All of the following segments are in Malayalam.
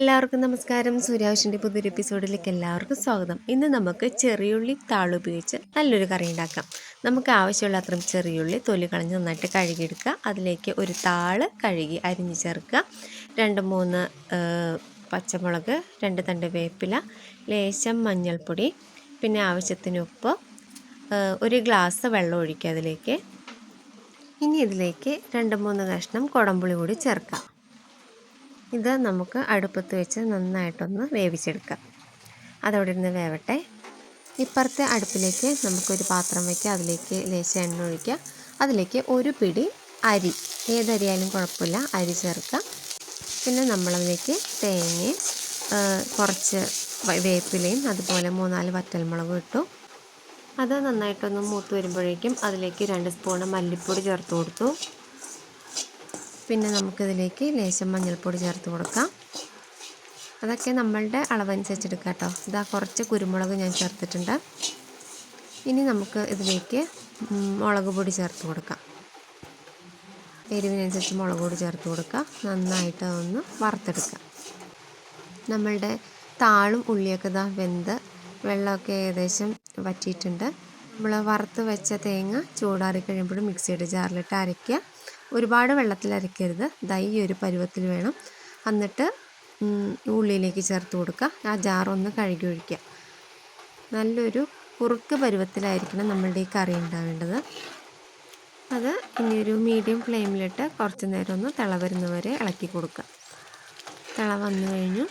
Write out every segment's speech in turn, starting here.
എല്ലാവർക്കും നമസ്കാരം. സൂര്യാവശ്യന്റെ പുതിയൊരു എപ്പിസോഡിലേക്ക് എല്ലാവർക്കും സ്വാഗതം. ഇന്ന് നമുക്ക് ചെറിയുള്ളി താളുപയോഗിച്ച് നല്ലൊരു കറി ഉണ്ടാക്കാം. നമുക്ക് ആവശ്യമുള്ള അത്രയും ചെറിയുള്ളി തൊലി കളഞ്ഞ് നന്നായിട്ട് കഴുകിയെടുക്കുക. അതിലേക്ക് ഒരു താൾ കഴുകി അരിഞ്ഞ് ചേർക്കുക. രണ്ട് മൂന്ന് പച്ചമുളക് രണ്ട് തണ്ട് വേപ്പില ലേശം മഞ്ഞൾപ്പൊടി പിന്നെ ആവശ്യത്തിന് ഉപ്പ് ഒരു ഗ്ലാസ് വെള്ളം ഒഴിക്കുക അതിലേക്ക്. ഇനി ഇതിലേക്ക് രണ്ട് മൂന്ന് കഷ്ണം കുടംപുളി കൂടി ചേർക്കാം. ഇത് നമുക്ക് അടുപ്പത്ത് വെച്ച് നന്നായിട്ടൊന്ന് വേവിച്ചെടുക്കാം. അതവിടെ ഇരുന്ന് വേവട്ടെ. ഇപ്പുറത്തെ അടുപ്പിലേക്ക് നമുക്കൊരു പാത്രം വയ്ക്കുക അതിലേക്ക് ലേശ എണ്ണ ഒഴിക്കുക. അതിലേക്ക് ഒരു പിടി അരി. ഏതരിയായാലും കുഴപ്പമില്ല. അരി ചേർക്കാം. പിന്നെ നമ്മളതിലേക്ക് തേങ്ങയും കുറച്ച് വേപ്പിലയും അതുപോലെ മൂന്നാൽ വറ്റൽമുളകും ഇട്ടു. അത് നന്നായിട്ടൊന്ന് മൂത്ത് വരുമ്പോഴേക്കും അതിലേക്ക് രണ്ട് സ്പൂണ് മല്ലിപ്പൊടി ചേർത്ത് കൊടുത്തു. പിന്നെ നമുക്കിതിലേക്ക് ലേശം മഞ്ഞൾപ്പൊടി ചേർത്ത് കൊടുക്കാം. അതൊക്കെ നമ്മളുടെ അളവനുസരിച്ച് എടുക്കാം കേട്ടോ. ഇതാ കുറച്ച് കുരുമുളക് ഞാൻ ചേർത്തിട്ടുണ്ട്. ഇനി നമുക്ക് ഇതിലേക്ക് മുളക് പൊടി ചേർത്ത് കൊടുക്കാം. എരിവിനനുസരിച്ച് മുളക് പൊടി ചേർത്ത് കൊടുക്കുക നന്നായിട്ട് അതൊന്ന് വറുത്തെടുക്കുക നമ്മളുടെ താളും ഉള്ളിയൊക്കെ ഇതാ വെന്ത് വെള്ളമൊക്കെ ഏകദേശം വറ്റിയിട്ടുണ്ട്. നമ്മൾ വറുത്ത് വെച്ച തേങ്ങ ചൂടാറി കഴിയുമ്പോഴും മിക്സിയുടെ ജാറിലിട്ട് അരയ്ക്കുക. ഒരുപാട് വെള്ളത്തിൽ അരയ്ക്കരുത്. ദൈ ഒരു പരുവത്തിൽ വേണം. എന്നിട്ട് ഉള്ളിയിലേക്ക് ചേർത്ത് കൊടുക്കുക. ആ ജാറൊന്ന് കഴുകി ഒഴിക്കുക. നല്ലൊരു കുറുക്ക് പരുവത്തിലായിരിക്കണം നമ്മളുടെ ഈ കറി ഉണ്ടാവേണ്ടത്. അത് ഇനി ഒരു മീഡിയം ഫ്ലെയിമിലിട്ട് കുറച്ച് നേരം ഒന്ന് തിള വരുന്നവരെ ഇളക്കി കൊടുക്കുക. തിള വന്നു കഴിഞ്ഞു.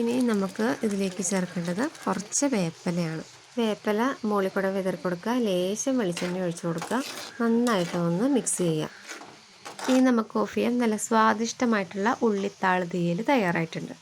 ഇനി നമുക്ക് ഇതിലേക്ക് ചേർക്കേണ്ടത് കുറച്ച് വേപ്പലയാണ്. വേപ്പില മുകളിൽ കൂടെ വിതറി കൊടുക്കുക. ലേശം വെളിച്ചെണ്ണ ഒഴിച്ചു കൊടുക്കുക. നന്നായിട്ട് ഒന്ന് മിക്സ് ചെയ്യുക. ഇനി നമുക്ക് ഓഫ് ചെയ്യാം. നല്ല സ്വാദിഷ്ടമായിട്ടുള്ള ഉള്ളിത്താൾ തീയൽ തയ്യാറായിട്ടുണ്ട്.